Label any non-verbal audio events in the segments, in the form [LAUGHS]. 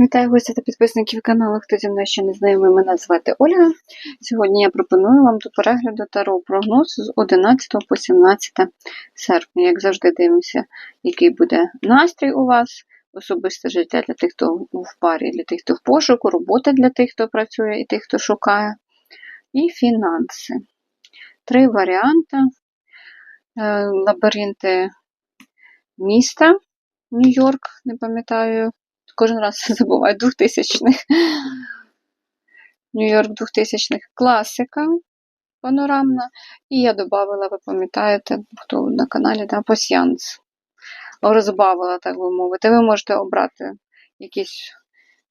Вітаю гостя та підписників каналу. Хто зі мною ще не знайомий, мене звати Ольга. Сьогодні я пропоную вам до перегляду таро прогноз з 11 по 17 серпня. Як завжди, дивимося, який буде настрій у вас, особисте життя для тих, хто в парі, для тих, хто в пошуку, робота для тих, хто працює і тих, хто шукає, і фінанси. Три варіанти. Е, Лабіринти міста Нью-Йорк, не пам'ятаю кожен раз забуваю, 2000-х. Нью-Йорк 2000-х класика панорамна. І я додавала, ви пам'ятаєте, хто на каналі, да, пасіанс. Розбавила, так би мовити. Ви можете обрати якийсь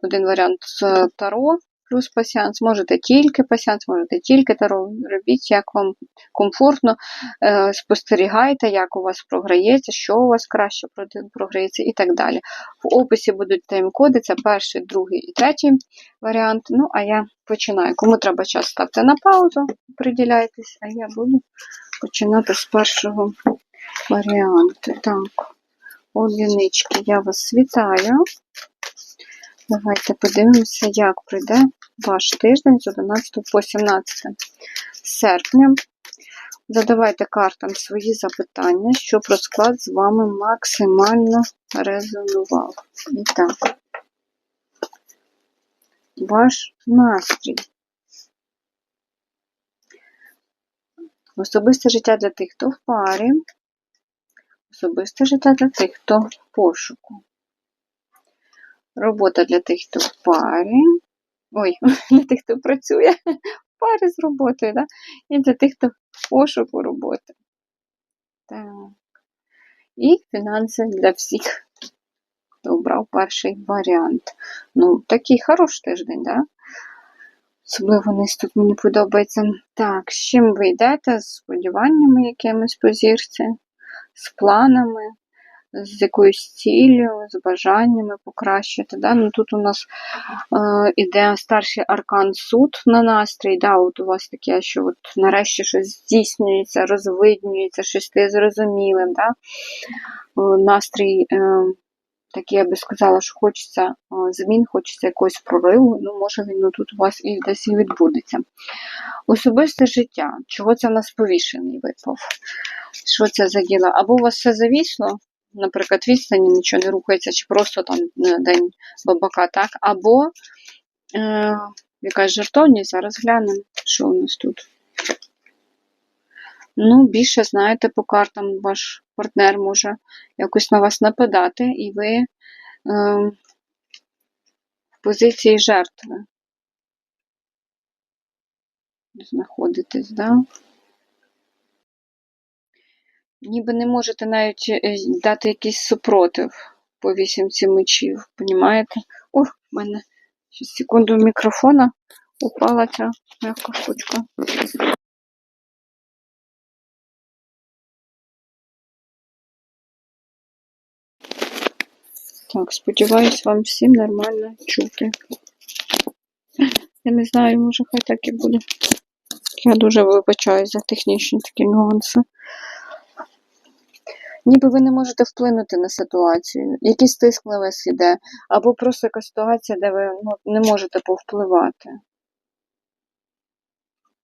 один варіант з таро плюс пасіанс. Можете тільки пасіанс, можете тільки таро. Робіть, як вам комфортно. Е, спостерігайте, як у вас програється, що у вас краще програється і так далі. В описі будуть тайм-коди, це перший, другий і третій варіант. Ну, а я починаю. Кому треба час, ставте на паузу, приділяйтесь, а я буду починати з першого варіанту. Так, одинички, я вас вітаю. Давайте подивимося, як пройде ваш тиждень з 11 по 17 серпня. Задавайте картам свої запитання, щоб розклад з вами максимально резонував. І так, ваш настрій. Особисте життя для тих, хто в парі. Особисте життя для тих, хто в пошуку. Робота для тих, хто в парі. Ой, [LAUGHS] для тих, хто працює [LAUGHS] в парі з роботою, да? і для тих, хто в пошуку роботи. Так. І фінанси для всіх, хто обрав перший варіант. Ну, такий хороший тиждень, да? Особливо низ тут мені подобається. Так, з чим ви йдете? З сподіваннями якимись по зірці, з планами з якоюсь ціллю, з бажаннями покращити. Да? Ну, Тут у нас е, іде старший аркан суд на настрій. Да? От У вас таке, що от нарешті щось здійснюється, розвиднюється, щось стає зрозумілим. Да? Е, настрій. Е, так я би сказала, що хочеться е, змін, хочеться якогось прориву, ну, може він ну, тут у вас і десь і відбудеться. Особисте життя. Чого це в нас повішений випав? Що це за діло? Або у вас все завісло, наприклад, відстані нічого не рухається, чи просто там е, день бабака, так? Або е, якась жертовність, зараз глянемо, що у нас тут. Ну, більше, знаєте, по картам ваш партнер може якось на вас нападати, і ви е, в позиції жертви знаходитесь, да? Ніби не можете навіть е, дати якийсь супротив по вісімці мечів, понімаєте? О, в мене секунду мікрофона упала ця м'яка штучка. Так, сподіваюсь, вам всім нормально чути. Я не знаю, може хай так і буде. Я дуже вибачаю за технічні такі нюанси ніби ви не можете вплинути на ситуацію, якийсь тиск на вас іде, або просто якась ситуація, де ви ну, не можете повпливати.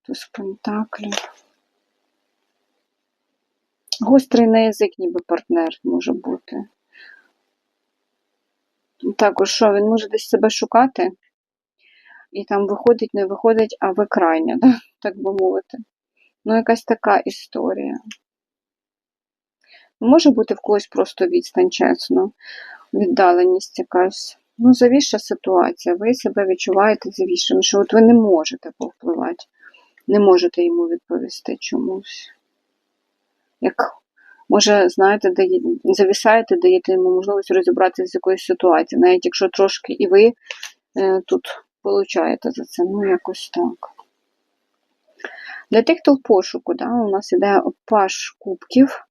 Туз пентаклів. Гострий на язик, ніби партнер може бути. Також що, він може десь себе шукати, і там виходить, не виходить, а ви крайня, [LAUGHS] так би мовити. Ну, якась така історія. Може бути в когось просто відстань, чесно, віддаленість якась. Ну, завіша ситуація, ви себе відчуваєте завішим, що от ви не можете повпливати, не можете йому відповісти чомусь. Як, може, знаєте, дає, завісаєте, даєте йому можливість розібратися з якоюсь ситуацією, навіть якщо трошки і ви е, тут получаєте за це, ну, якось так. Для тих, хто в пошуку, да, у нас іде паш кубків.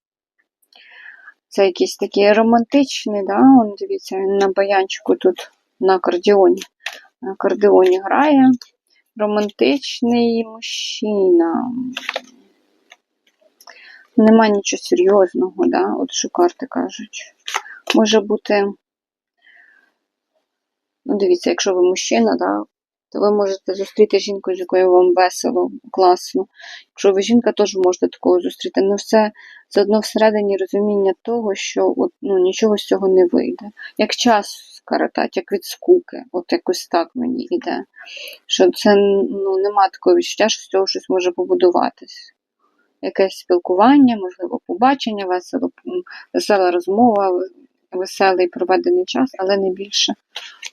Це якийсь такий романтичний, да? Он, дивіться, він на баянчику тут на акордіоні. На акордіоні грає. Романтичний мужчина. Нема нічого серйозного, да? от що карти кажуть. Може бути Ну, дивіться, якщо ви мужчина, да, то ви можете зустріти жінку, з якою вам весело, класно. Якщо ви жінка, теж можете такого зустріти. Ну, все заодно всередині розуміння того, що от, ну, нічого з цього не вийде. Як час скоротать, як від скуки. От якось так мені йде. Що це ну, нема такого відчуття, що з цього щось може побудуватись. Якесь спілкування, можливо, побачення, весело, весела розмова, веселий проведений час, але не більше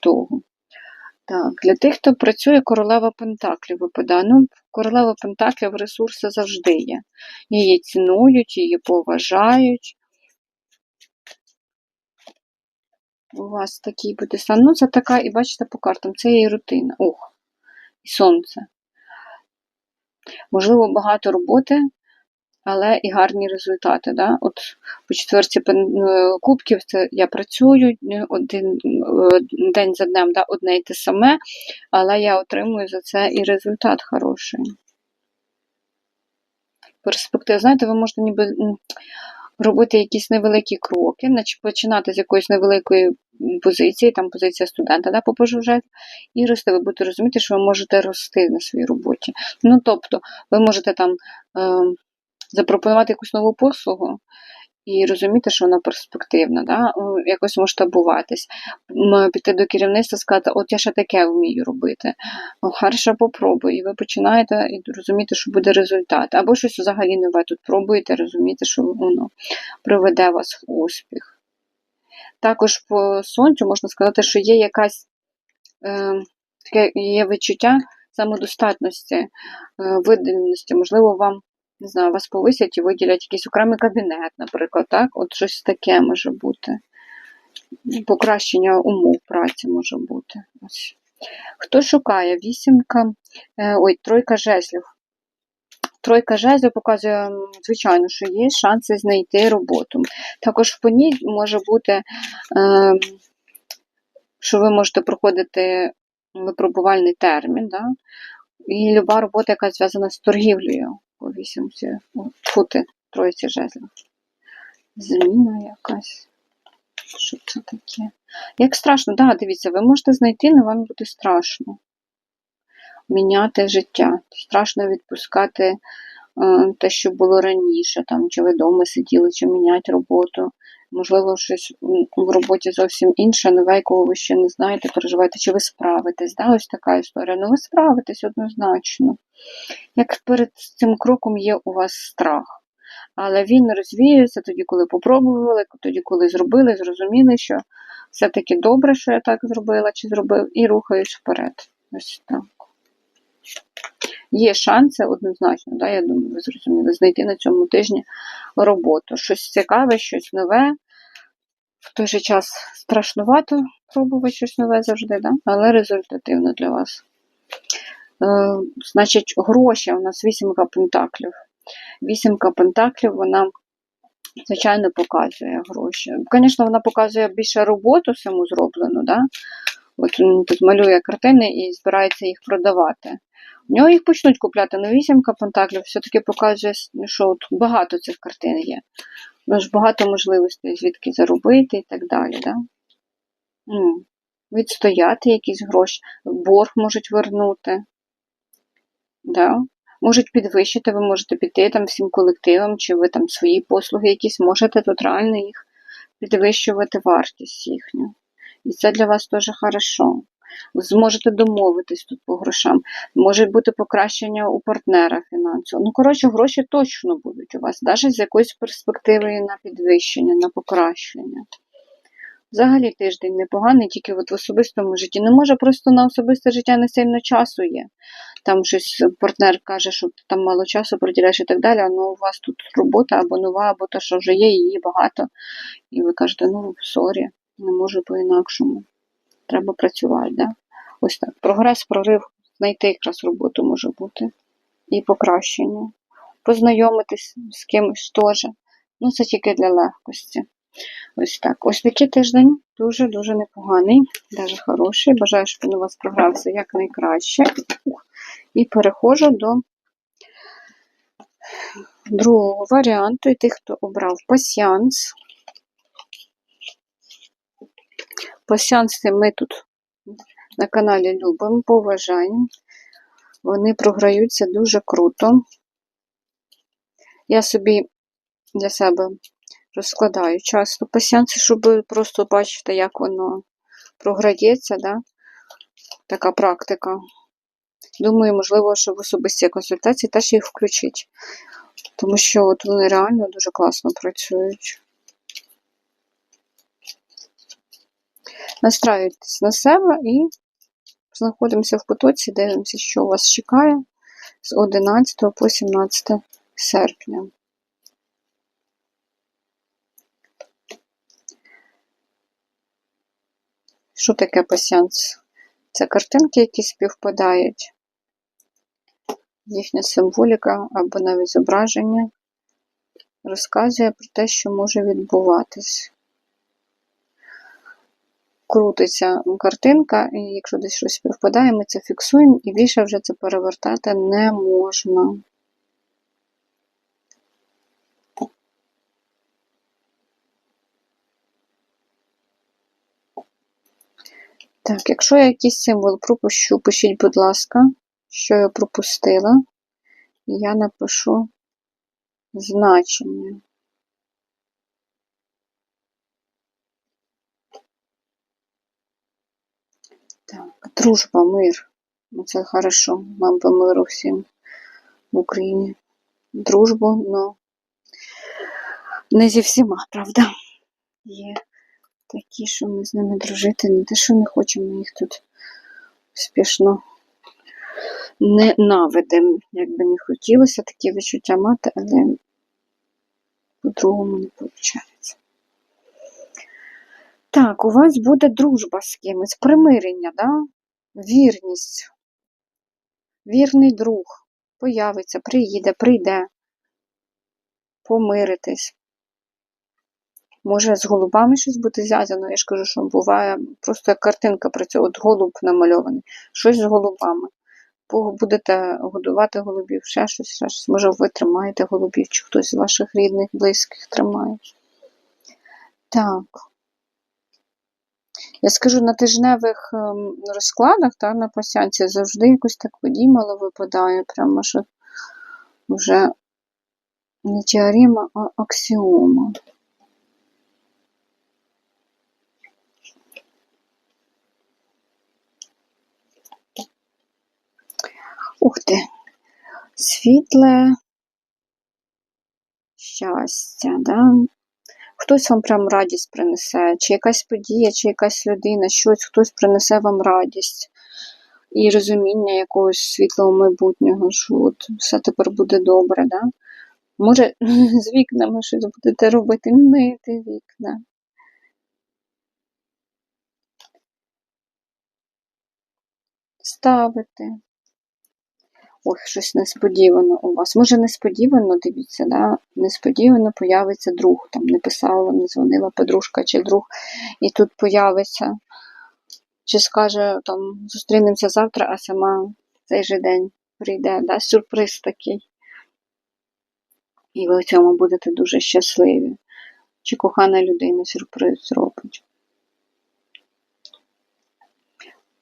того. Так, для тих, хто працює, королева Пентаклів випадає. Ну, королева Пентаклів ресурси завжди є. Її цінують, її поважають. У вас такий буде стан. Ну, це така, і бачите по картам, це її рутина. Ух, і сонце. Можливо, багато роботи, але і гарні результати. Да? От по четверті е, кубків це я працюю один е, день за днем, да? одне й те саме, але я отримую за це і результат хороший. Перспектива, знаєте, ви можете ніби робити якісь невеликі кроки, починати з якоїсь невеликої позиції, там позиція студента да, по пожежі, і рости. Ви будете розуміти, що ви можете рости на своїй роботі. Ну, тобто, ви можете там е, запропонувати якусь нову послугу. І розуміти, що вона перспективна, да? якось масштабуватись, піти до керівництва, сказати, от я ще таке вмію робити. О, Хорошо, попробуй. І ви починаєте і розуміти, що буде результат. Або щось взагалі нове тут пробуєте, розумієте, що воно приведе вас в успіх. Також по сонцю можна сказати, що є якась е, таке є відчуття самодостатності, е, виділеності. Можливо, вам не знаю, вас повисять і виділять якийсь окремий кабінет, наприклад, так? От щось таке може бути. Покращення умов праці може бути. Ось. Хто шукає? Вісімка, е, ой, тройка жезлів. Тройка жезлів показує, звичайно, що є шанси знайти роботу. Також по ній може бути, е, що ви можете проходити випробувальний термін, да? і люба робота, яка зв'язана з торгівлею по вісімці, фути, тройці жезлів. Зміна якась. Що це таке? Як страшно, да, дивіться, ви можете знайти, але вам буде страшно. Міняти життя. Страшно відпускати е, те, що було раніше, там, чи ви вдома сиділи, чи міняти роботу. Можливо, щось в роботі зовсім інше, нове, якого ви ще не знаєте, переживаєте, чи ви справитесь. Да? Ось така історія. Ну, ви справитесь однозначно. Як перед цим кроком є у вас страх. Але він розвіюється тоді, коли попробували, тоді, коли зробили, зрозуміли, що все-таки добре, що я так зробила чи зробив, і рухаюсь вперед. Ось так. Є шанси однозначно, да, я думаю, ви зрозуміли, знайти на цьому тижні роботу. Щось цікаве, щось нове. В той же час страшнувато пробувати щось нове завжди, да? але результативно для вас. Е, значить, гроші у нас вісімка пентаклів. Вісімка пентаклів, вона, звичайно, показує гроші. Звісно, вона показує більше роботу саму зроблену. Да? От він тут малює картини і збирається їх продавати. У нього їх почнуть купляти, але вісімка пентаклів все-таки показує, що от багато цих картин є. Ну ж багато можливостей, звідки заробити і так далі. Да? Відстояти якісь гроші, борг можуть вернути. Да? Можуть підвищити, ви можете піти там всім колективам, чи ви там свої послуги якісь можете тут реально їх підвищувати вартість їхню. І це для вас теж хорошо. Ви зможете домовитись тут по грошам. Може бути покращення у партнера фінансово. Ну, коротше, гроші точно будуть у вас, навіть з якоюсь перспективою на підвищення, на покращення. Взагалі тиждень непоганий, тільки от в особистому житті. Не може просто на особисте життя не сильно часу є. Там щось партнер каже, що ти там мало часу приділяєш і так далі, а ну у вас тут робота або нова, або та, що вже є, її багато. І ви кажете, ну сорі, не можу по-інакшому. Треба працювати. Да? Ось так. Прогрес, прорив, знайти якраз роботу може бути. І покращення. Познайомитись з кимось теж. Ну, це тільки для легкості. Ось так. Ось такий тиждень дуже-дуже непоганий, навіть хороший. Бажаю, щоб він у вас програвся якнайкраще. І переходжу до другого варіанту. І тих, хто обрав пасіанс. Пасіанс ми тут на каналі любимо, поважаємо. Вони програються дуже круто. Я собі для себе розкладаю часто пасіанси, щоб просто бачити, як воно програється, да? така практика. Думаю, можливо, що в особистій консультації теж їх включить. Тому що от вони реально дуже класно працюють. Настраюйтесь на себе і знаходимося в потоці, дивимося, що вас чекає з 11 по 17 серпня. Що таке пасіанс? Це картинки, які співпадають, їхня символіка або навіть зображення розказує про те, що може відбуватись. Крутиться картинка, і якщо десь щось співпадає, ми це фіксуємо, і більше вже це перевертати не можна. Так, якщо я якийсь символ пропущу, пишіть, будь ласка, що я пропустила, і я напишу значення. Так, дружба, мир. Ну, Це хорошо. Нам би миру всім в Україні. Дружбу, но не зі всіма, правда? Є такі, що ми з ними дружити, не те, що не хочемо їх тут успішно ненавидимо. Як би не хотілося такі відчуття мати, але по-другому не виходить. Так, у вас буде дружба з кимось, примирення, да? Вірність. Вірний друг появиться, приїде, прийде, помиритись. Може, з голубами щось буде зв'язано. Я ж кажу, що буває просто як картинка працює, от голуб намальований, щось з голубами. Будете годувати голубів, ще щось, ще щось. Може, ви тримаєте голубів, чи хтось з ваших рідних, близьких тримає. Так. Я скажу, на тижневих ем, розкладах та, на пасянці завжди якось так подій мало випадає, прямо що вже не теорема, а аксіома. Ух ти, світле щастя, да? Хтось вам прям радість принесе, чи якась подія, чи якась людина, щось, хтось принесе вам радість і розуміння якогось світлого майбутнього, що от все тепер буде добре, да? Може, [LAUGHS] з вікнами щось будете робити, мити вікна. Ставити. Ой, щось несподівано у вас. Може, несподівано, дивіться, да? несподівано появиться друг. Там не писала, не дзвонила подружка чи друг, і тут появиться. Чи скаже, там, зустрінемося завтра, а сама цей же день прийде. Да? Сюрприз такий. І ви в цьому будете дуже щасливі. Чи кохана людина сюрприз зробить.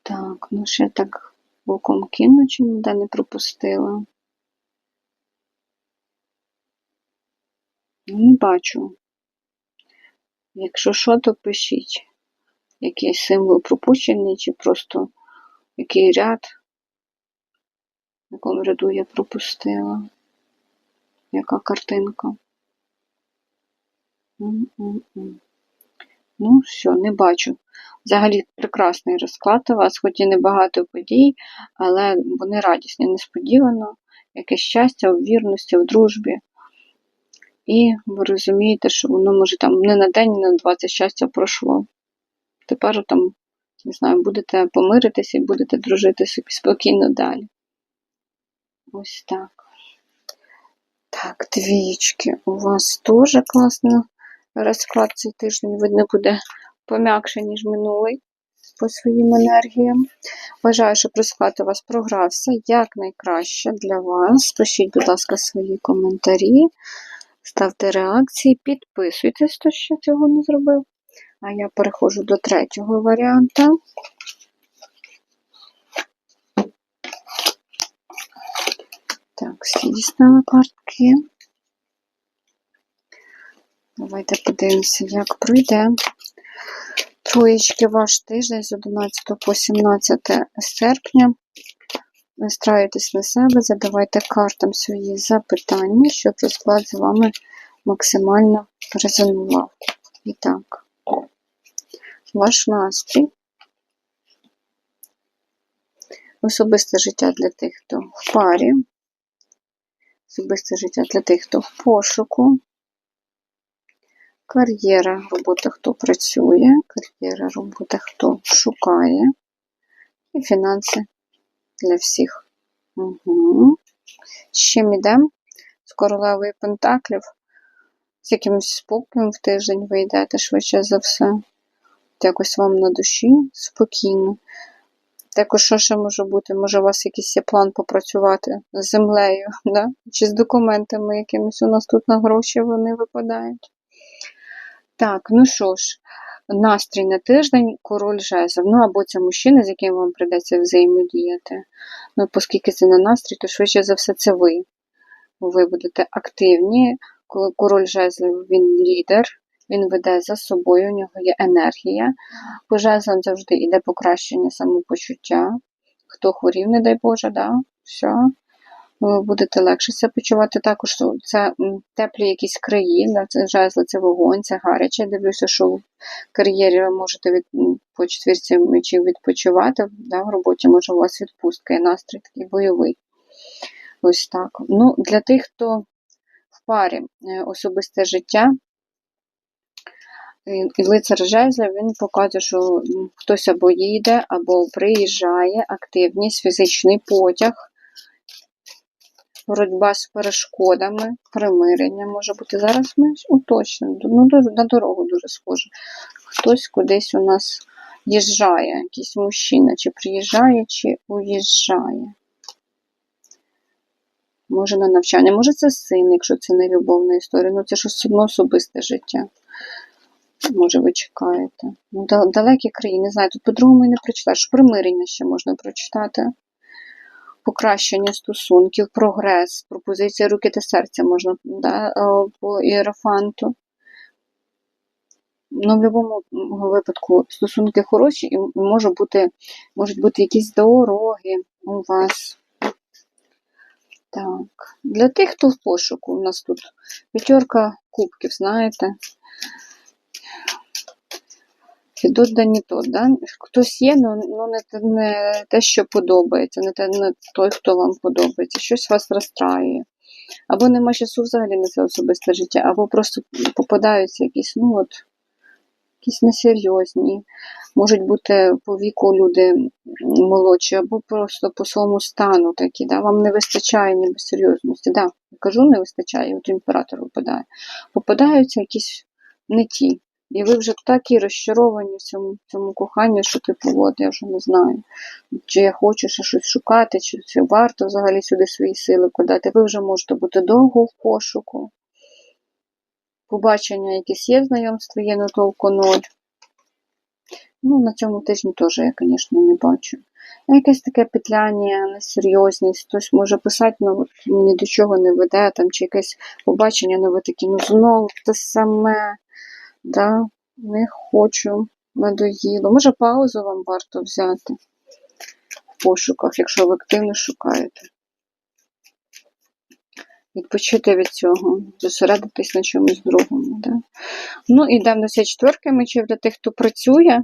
Так, ну ще так боком кину, чи ніде не пропустила. Ну, Не бачу. Якщо що, то пишіть. Якийсь символ пропущений, чи просто який ряд, в якому ряду я пропустила. Яка картинка? М-м-м. Ну, все, не бачу. Взагалі прекрасний розклад у вас, хоч і небагато подій, але вони радісні, несподівано, якесь щастя в вірності, в дружбі. І ви розумієте, що воно може там не на день, не на 20 щастя пройшло. Тепер там, не знаю, будете помиритися і будете дружити собі спокійно далі. Ось так. Так, двічки. У вас теж класно Розклад цей тиждень, видно, буде пом'якше, ніж минулий по своїм енергіям. Вважаю, що розклад у вас програвся як найкраще для вас. Пишіть, будь ласка, свої коментарі, ставте реакції, підписуйтесь, хто ще цього не зробив. А я переходжу до третього варіанта. Так, всі дістали картки. Давайте подивимося, як пройде. Троєчки ваш тиждень з 11 по 17 серпня. Настраюйтесь на себе, задавайте картам свої запитання, щоб розклад з вами максимально резонував. І так, ваш настрій. Особисте життя для тих, хто в парі. Особисте життя для тих, хто в пошуку. Кар'єра, робота, хто працює, кар'єра, робота, хто шукає. І фінанси для всіх. Угу. З чим ідемо? З королевою Пентаклів. З якимось спокоєм в тиждень ви йдете швидше за все. Якось вам на душі спокійно. Також, що ще може бути? Може, у вас якийсь є план попрацювати з землею, да? чи з документами якимись у нас тут на гроші вони випадають. Так, ну що ж, настрій на тиждень, король жезлів. Ну або це мужчина, з яким вам прийдеться взаємодіяти. Ну, оскільки це не настрій, то швидше за все це ви. Ви будете активні. Король жезлів він лідер, він веде за собою, у нього є енергія. По жезлам завжди йде покращення самопочуття. Хто хворів, не дай Боже, да? все. Ви будете легше себе почувати. Також це теплі якісь краї, жезли, це вогонь, це гаряче. Дивлюся, що в кар'єрі ви можете від, по четвірці мечів відпочивати. Да? В роботі може у вас відпустка і настрій такий бойовий. Ось так. Ну, Для тих, хто в парі е, особисте життя, і- і лицар жезлів, він показує, що хтось або їде, або приїжджає, активність, фізичний потяг, боротьба з перешкодами, примирення може бути. Зараз ми уточнимо. Ну, на дорогу дуже схоже. Хтось кудись у нас їжджає, якийсь мужчина, чи приїжджає, чи уїжджає. Може на навчання, може це син, якщо це не любовна історія. Ну це ж одно особисте життя. Може, ви чекаєте. Ну, далекі країни, не знаю, тут по-другому і не прочитаєш. Примирення ще можна прочитати. Покращення стосунків, прогрес, пропозиція руки та серця можна да, е, по іерофанту. Ну, в будь-якому випадку стосунки хороші і може бути, можуть бути якісь дороги у вас. Так. Для тих, хто в пошуку, у нас тут п'ятерка кубків, знаєте. Ідуть да не то, да? Хтось є, але не, не те, що подобається, не, те, не той, хто вам подобається, щось вас розстраює. Або нема часу взагалі на це особисте життя, або просто попадаються якісь, ну от, якісь несерйозні. Можуть бути по віку люди молодші, або просто по своєму стану такі, да? вам не вистачає ніби серйозності. Да, кажу, не вистачає, от імператор випадає. Попадаються якісь не ті. І ви вже такі розчаровані в цьому, цьому коханні, що типу, от я вже не знаю, чи я хочу ще щось шукати, чи це варто взагалі сюди свої сили вкладати. Ви вже можете бути довго в пошуку. Побачення якесь є, знайомство є, але толку ноль. Ну, на цьому тижні теж я, звісно, не бачу. Якесь таке петляння, несерйозність, хтось може писати, ну ні до чого не веде, там, чи якесь побачення, ну ви такі, ну знову те саме. Да, не хочу, надоїло. Може, паузу вам варто взяти в пошуках, якщо ви активно шукаєте. Відпочити від цього, зосередитись на чомусь другому. Да? Ну, ідемо до четверки мечів для тих, хто працює.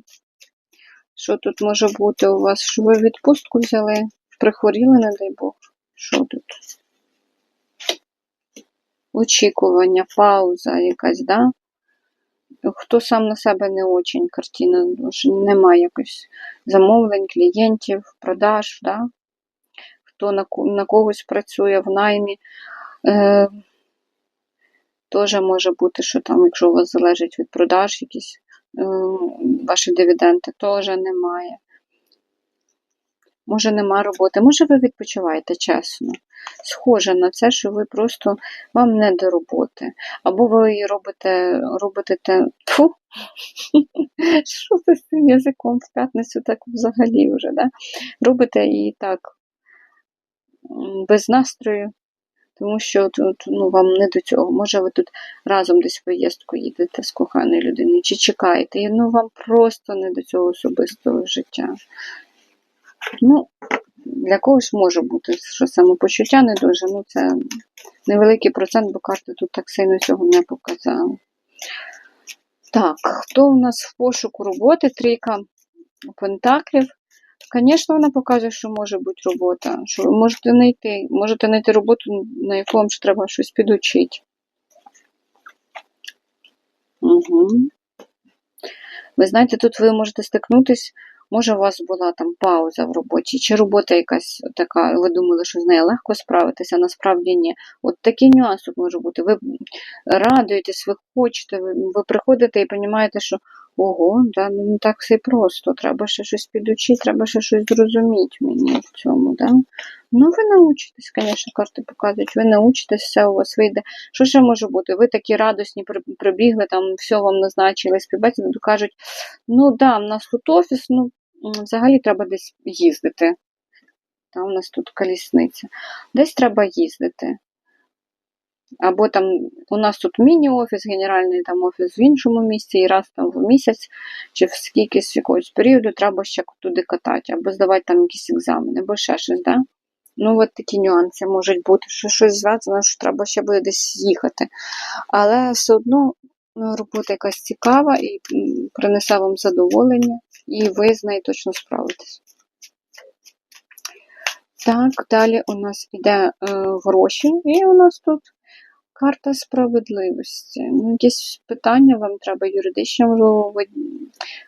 Що тут може бути у вас? Що ви відпустку взяли? Прихворіли, не дай Бог. Що тут? Очікування, пауза якась, да? Хто сам на себе не очень картина, що немає якось замовлень, клієнтів, продаж, да? хто на, на когось працює в наймі. Е, Теж може бути, що там, якщо у вас залежить від продаж, якісь е, ваші дивіденди, теж немає. Може, нема роботи, може, ви відпочиваєте чесно. Схоже на це, що ви просто вам не до роботи. Або ви робите, робите те. Фу. [LAUGHS] Що це з цим язиком в п'ятницю так взагалі вже, да? Робите і так без настрою, Тому що тут ну, вам не до цього. Може, ви тут разом десь в поїздку їдете з коханою людиною, чи чекаєте, і ну вам просто не до цього особистого життя. Ну, для когось може бути, що самопочуття не дуже, ну це невеликий процент, бо карти тут так сильно цього не показали. Так, хто у нас в пошуку роботи? Трійка пентаклів. Звісно, вона показує, що може бути робота, що ви можете знайти, можете знайти роботу, на яку вам ще треба щось підучити. Угу. Ви знаєте, тут ви можете стикнутись, може у вас була там пауза в роботі, чи робота якась така, ви думали, що з нею легко справитися, а насправді ні. От такий нюанс тут може бути. Ви радуєтесь, ви хочете, ви, приходите і розумієте, що ого, да, ну не так все просто, треба ще щось підучити, треба ще щось зрозуміти мені в цьому. Да? Ну, ви научитесь, звісно, карти показують, ви научитесь, все у вас вийде. Що ще може бути? Ви такі радісні прибігли, там все вам назначили, співбесіду, кажуть, ну да, в нас тут офіс, ну взагалі треба десь їздити. Та, у нас тут колісниця. Десь треба їздити. Або там у нас тут міні-офіс, генеральний там офіс в іншому місці, і раз там в місяць чи в скільки з якогось періоду треба ще туди катати, або здавати там якісь екзамени, або ще щось, да? Ну, от такі нюанси можуть бути, що щось зв'язано, що треба ще буде десь їхати. Але все одно ну, робота якась цікава і принесе вам задоволення, і ви з нею точно справитесь. Так, далі у нас йде е, гроші, і у нас тут карта справедливості. Ну, якісь питання вам треба юридично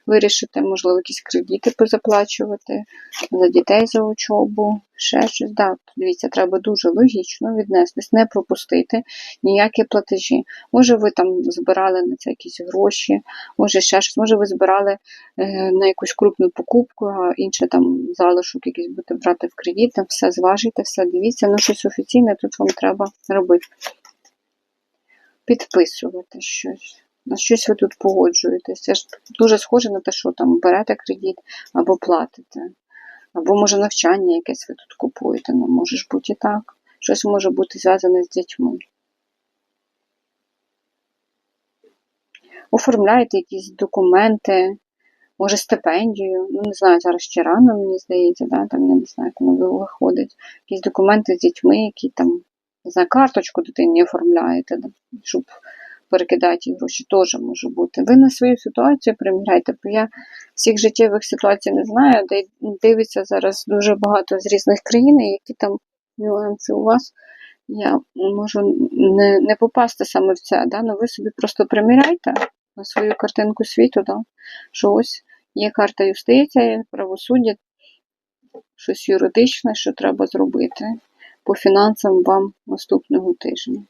вирішити, можливо, якісь кредити позаплачувати за дітей за учобу, ще щось. Да, дивіться, треба дуже логічно віднестись, не пропустити ніякі платежі. Може, ви там збирали на це якісь гроші, може ще щось, може, ви збирали е, на якусь крупну покупку, а інше там залишок якийсь будете брати в кредит, там все зважуйте, все дивіться, ну щось офіційне тут вам треба робити. Підписувати щось. На щось ви тут погоджуєтесь. Це ж дуже схоже на те, що там берете кредит або платите. Або, може, навчання якесь ви тут купуєте. Ну, може ж бути і так. Щось може бути зв'язане з дітьми. Оформляєте якісь документи, може стипендію. Ну, не знаю, зараз ще рано, мені здається, да? там я не знаю, воно виходить. Якісь документи з дітьми, які там, знаю, карточку дитині оформляєте, щоб перекидати гроші, теж може бути. Ви на свою ситуацію приміряйте, бо я всіх життєвих ситуацій не знаю, де дивиться зараз дуже багато з різних країн, які там нюанси у вас. Я можу не, не попасти саме в це, да? але ви собі просто приміряйте на свою картинку світу, да? що ось є карта юстиція, правосуддя, щось юридичне, що треба зробити по фінансам вам наступного тижня.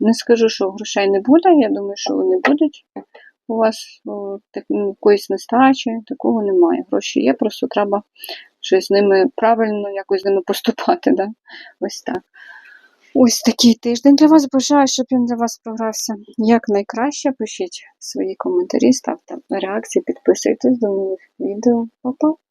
Не скажу, що грошей не буде, я думаю, що вони будуть. У вас ну, якоїсь нестачі, такого немає. Гроші є, просто треба щось з ними правильно якось з ними поступати. Да? Ось так. Ось такий тиждень для вас. Бажаю, щоб він для вас програвся якнайкраще. Пишіть свої коментарі, ставте реакції, підписуйтесь до нових відео. Па-па!